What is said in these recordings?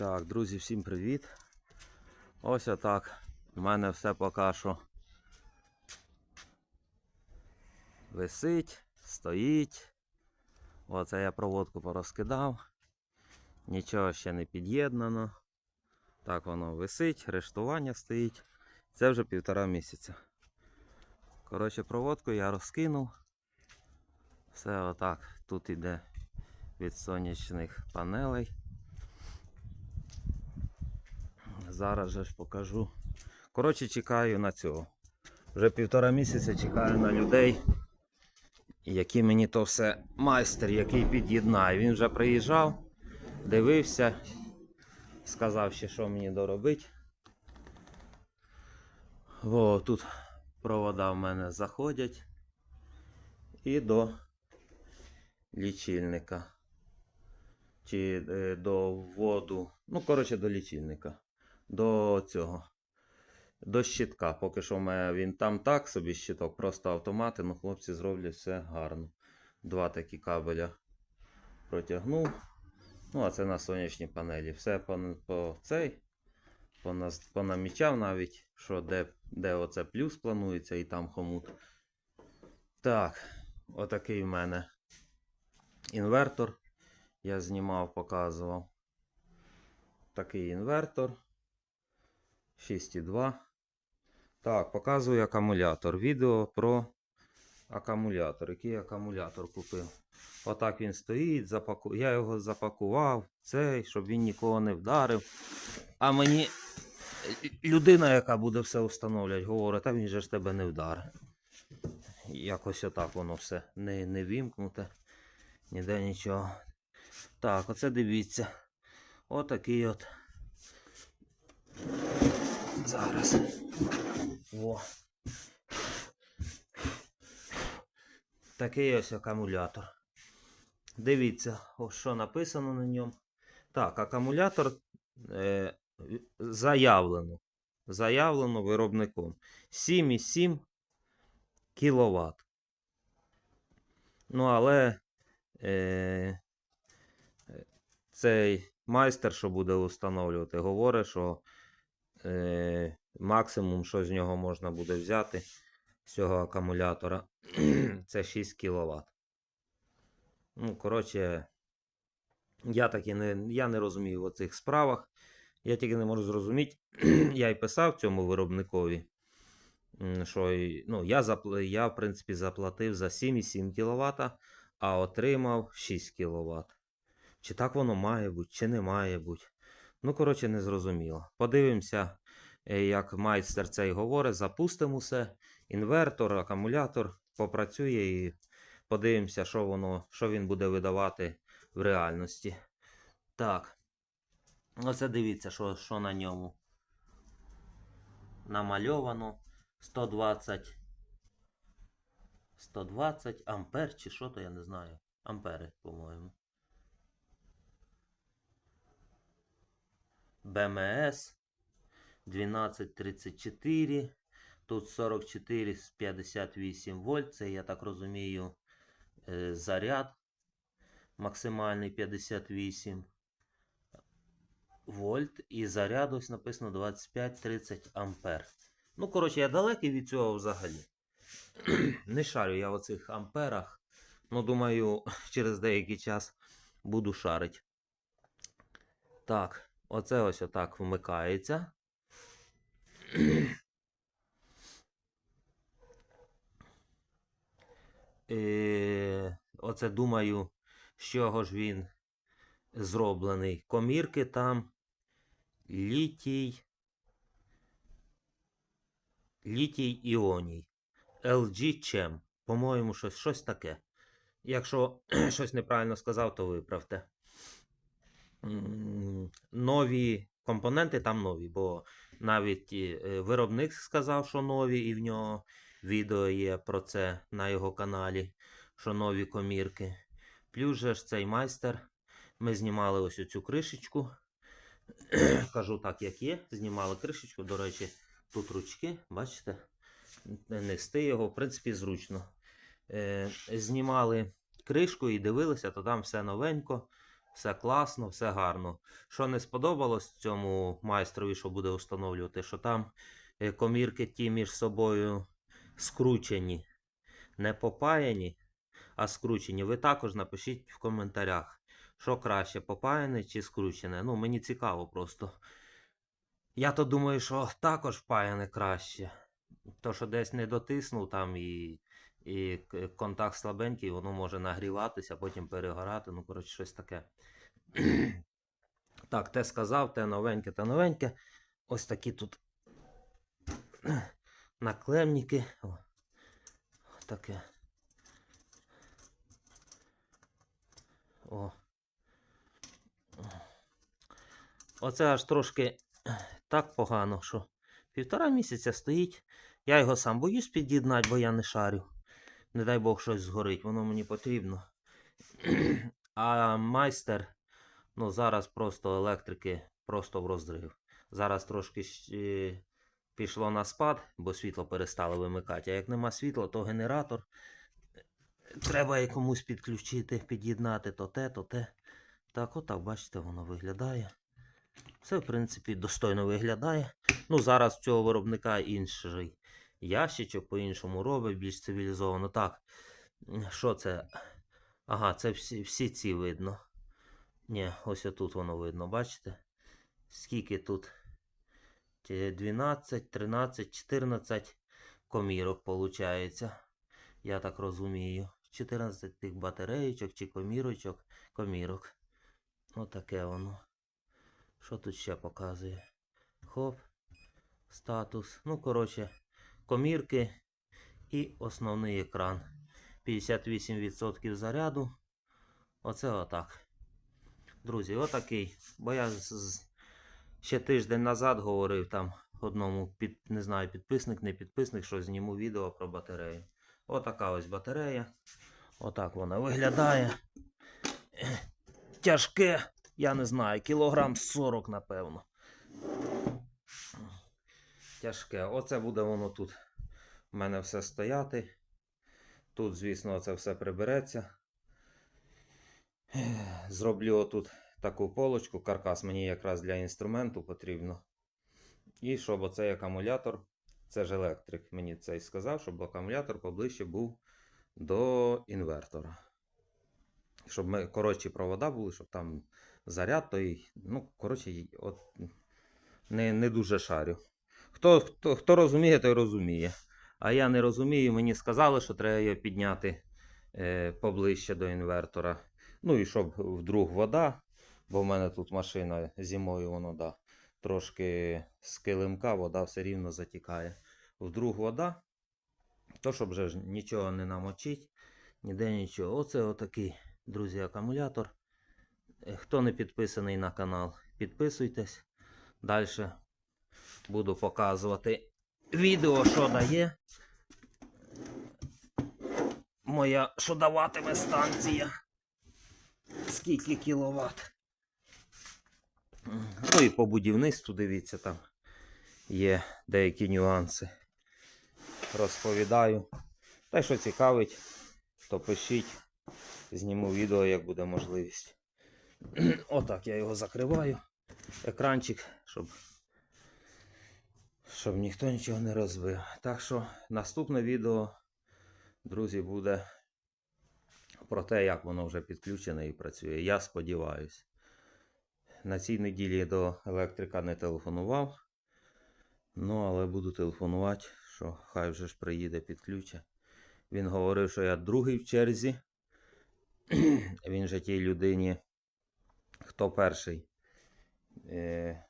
Так, друзі, всім привіт. Ось отак. У мене все поки що висить, стоїть. Оце я проводку порозкидав. Нічого ще не під'єднано. Так воно висить, рештування стоїть. Це вже півтора місяця. Коротше, проводку я розкинув. Все отак. Тут іде від сонячних панелей. Зараз же ж покажу. Коротше, чекаю на цього. Вже півтора місяця чекаю на людей, які мені то все майстер, який під'єднає. Він вже приїжджав, дивився, сказав ще, що мені доробити. О, тут провода в мене заходять і до лічильника. Чи е, до вводу. Ну, коротше, до лічильника. До цього. До щитка. Поки що в він там так собі щиток, просто автомати, ну хлопці зроблять все гарно. Два такі кабеля протягнув. Ну, а це на сонячній панелі. Все по, по цей. Понамічав навіть, що де, де оце плюс планується і там хомут. Так, отакий в мене інвертор. Я знімав, показував. Такий інвертор. 6,2. Так, показую акумулятор. Відео про акумулятор. Який акумулятор купив. Отак він стоїть. Запаку... Я його запакував, цей, щоб він нікого не вдарив. А мені людина, яка буде все встановлювати, говорить, а він же ж тебе не вдарить. Якось отак воно все не, не вімкнуте. Ніде нічого. Так, оце дивіться. Отакий от. Зараз. О. Такий ось акумулятор. Дивіться, що написано на ньому. Так, акумулятор е, заявлено. Заявлено виробником. 7,7 кВт. Ну, але е, цей майстер, що буде встановлювати, говорить, що е, максимум, що з нього можна буде взяти з цього акумулятора, це 6 кВт. Ну, коротше, я таки не, я не розумію в цих справах. Я тільки не можу зрозуміти. я й писав цьому виробникові, що ну, я, запл... я, в принципі, заплатив за 7,7 кВт, а отримав 6 кВт. Чи так воно має бути, чи не має бути. Ну, коротше, не зрозуміло. Подивимося, е, як майстер цей говорить, запустимо все. Інвертор, акумулятор попрацює і подивимося, що воно, що він буде видавати в реальності. Так. Оце дивіться, що, що на ньому. Намальовано 120. 120 ампер чи що то, я не знаю. Ампери, по-моєму. БМС 1234. Тут 44 з 58 вольт. Це, я так розумію, е, заряд. Максимальний 58 вольт. І заряд ось написано 25-30 ампер. Ну, коротше, я далекий від цього взагалі. Не шарю я в оцих амперах. Ну, думаю, через деякий час буду шарить. Так, оце ось отак вмикається. Е, Оце думаю, з чого ж він зроблений. Комірки там. Літій. Літій іоній. LG Chem. По-моєму, щось, щось таке. Якщо щось неправильно сказав, то виправте. Нові компоненти там нові, бо навіть е, виробник сказав, що нові, і в нього відео є про це на його каналі, що нові комірки. Плюс же ж цей майстер. Ми знімали ось цю кришечку. Кажу так, як є. Знімали кришечку. До речі, тут ручки, бачите? Нести його, в принципі, зручно. Е, знімали кришку і дивилися, то там все новенько. Все класно, все гарно. Що не сподобалось цьому майстрові, що буде встановлювати, що там е, комірки ті між собою скручені, не попаяні, а скручені. Ви також напишіть в коментарях, що краще, попаяне чи скручене. Ну, мені цікаво просто. Я то думаю, що також впаяне краще. То, що десь не дотиснув там і, і контакт слабенький, воно може нагріватися, потім перегорати. Ну, коротше, щось таке. так, те сказав, те новеньке, те новеньке. Ось такі тут наклемники. О, таке. О. Оце аж трошки так погано, що півтора місяця стоїть. Я його сам боюсь під'єднати, бо я не шарю. Не дай Бог щось згорить, воно мені потрібно. А майстер, ну зараз просто електрики просто в розрив. Зараз трошки ще пішло на спад, бо світло перестало вимикати. А як нема світла, то генератор. Треба якомусь підключити, під'єднати то те, то те. Так, отак, бачите, воно виглядає. Все, в принципі, достойно виглядає. Ну, зараз цього виробника інший ящичок по-іншому робить, більш цивілізовано. Так, що це? Ага, це всі, всі ці видно. Ні, ось отут воно видно, бачите? Скільки тут? 12, 13, 14 комірок виходить. Я так розумію. 14 тих батареєчок чи комірочок. Комірок. Отаке воно. Що тут ще показує? Хоп. Статус. Ну, коротше, комірки і основний екран. 58% заряду. Оце отак. Друзі, отакий. Бо я ще тиждень назад говорив там одному під, не знаю, підписник, не підписник, що зніму відео про батарею. Отака ось батарея. Отак вона виглядає. Тяжке, я не знаю, кілограм 40, напевно. Тяжке. Оце буде воно тут. У мене все стояти. Тут, звісно, це все прибереться. Зроблю отут таку полочку, каркас мені якраз для інструменту потрібно. І щоб оцей акумулятор, це ж електрик, мені цей сказав, щоб акумулятор поближче був до інвертора. Щоб ми коротші провода були, щоб там заряд той. Ну, коротше, от не, не дуже шарю. Хто, хто, хто розуміє, той розуміє. А я не розумію, мені сказали, що треба його підняти е, поближче до інвертора. Ну і щоб вдруг вода, бо в мене тут машина зимою воно да, трошки з килимка, вода все рівно затікає. Вдруг вода, то щоб вже нічого не намочить, ніде нічого. Оце отакий, друзі, акумулятор. Е, Хто не підписаний на канал, підписуйтесь. Далі буду показувати відео, що дає. Моя що даватиме станція. Скільки кіловат. Ну і по будівництву, дивіться, там є деякі нюанси. Розповідаю. Та що цікавить, то пишіть. Зніму відео, як буде можливість. Отак я його закриваю. Екранчик, щоб, щоб ніхто нічого не розбив. Так що наступне відео, друзі, буде про те, як воно вже підключене і працює. Я сподіваюся. На цій неділі до електрика не телефонував. Ну, але буду телефонувати, що хай вже ж приїде підключе. Він говорив, що я другий в черзі. Він же тій людині, хто перший е,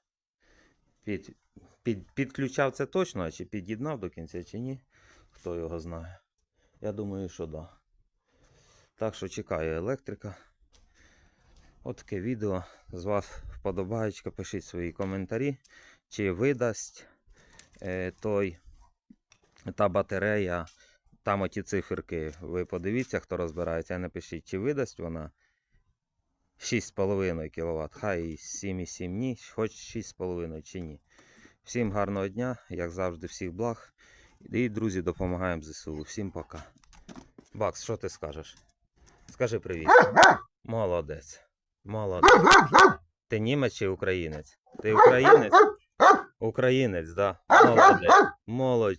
під, під, підключав це точно, а чи під'єднав до кінця, чи ні, хто його знає. Я думаю, що да. Так що чекаю електрика. От таке відео. З вас вподобаєчка, пишіть свої коментарі, чи видасть е, той, та батарея, там оті циферки. Ви подивіться, хто розбирається, напишіть, чи видасть вона 6,5 кВт, хай і 7,7 ні, хоч 6,5 чи ні. Всім гарного дня, як завжди, всіх благ. І, друзі, допомагаємо ЗСУ. Всім пока. Бакс, що ти скажеш? Скажи привіт. Молодець. Молодець. Ти німець чи українець? Ти українець? Українець, да. Молодець. Молодець.